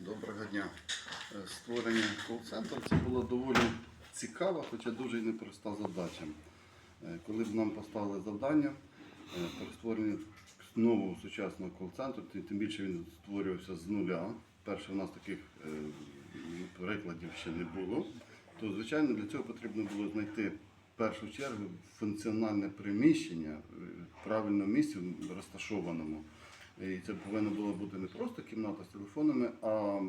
Доброго дня. Е, Створення кол-центру це була доволі цікава, хоча дуже і непроста задача. Е, Коли б нам поставили завдання е, про створення нового сучасного кол-центру, тим більше він створювався з нуля. Перше, у нас таких прикладів ще не було. То, звичайно, для цього потрібно було знайти в першу чергу функціональне приміщення в правильному місці розташованому. І це повинна була бути не просто кімната з телефонами, а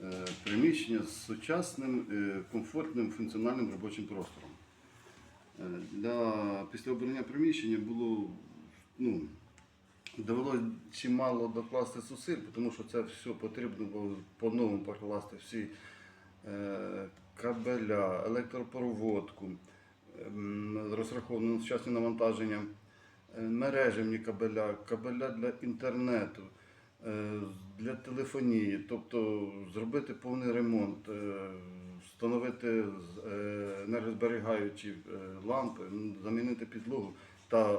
е, приміщення з сучасним, е, комфортним функціональним робочим простором. Е, Для, після обрання приміщення було ну, довелося чимало докласти зусиль, тому що це все потрібно було по-новому покласти всі кабеля, електропроводку, розраховані на сучасні навантаження, мережевні кабеля, кабеля для інтернету, е, для телефонії, тобто зробити повний ремонт, е, встановити е, енергозберігаючі е, лампи, замінити підлогу та е,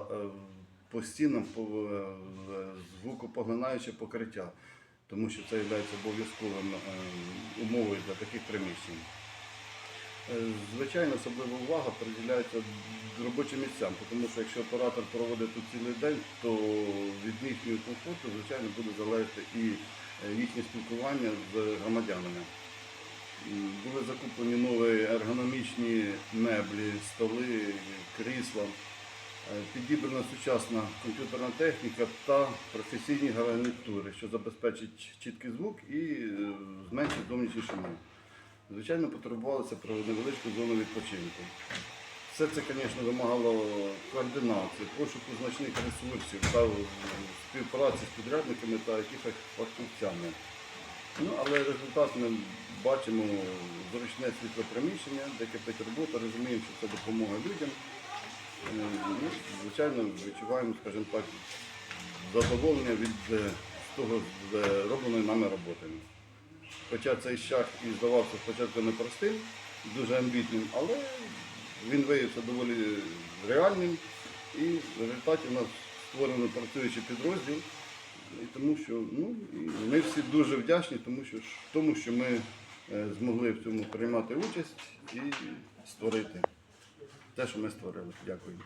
по стінам по- е, звукопоглинаюче покриття, тому що це є обов'язковим е, умовою для таких приміщень. Е, Звичайно, особлива увага приділяється робочим місцям, тому що якщо оператор проводить тут цілий день, то від їхнього комфорту, звичайно, буде залежати і е, їхнє спілкування з громадянами. Були закуплені нові ергономічні меблі, столи, крісла. Е, Підібрана сучасна комп'ютерна техніка та професійні гарнітури, що забезпечить чіткий звук і зменшить зовнішній шумок. Звичайно, потребувалося про невеличку зону відпочинку. Все це, звісно, вимагало координації, пошуку значних ресурсів та співпраці з підрядниками та якихось фахівцями. Ну, але результат ми бачимо зручне світле приміщення, де кипить робота, розуміємо, що це допомога людям. Е, Ну, звичайно, відчуваємо, скажімо так, задоволення від е, того з е, нами роботи. Хоча цей шлях і здавався спочатку непростим, дуже амбітним, але він виявився доволі реальним і в результаті у нас створено працюючий підрозділ. І тому що ну, і ми всі дуже вдячні, тому що, тому що ми е, змогли в цьому приймати участь і створити те, що ми створили. Дякую.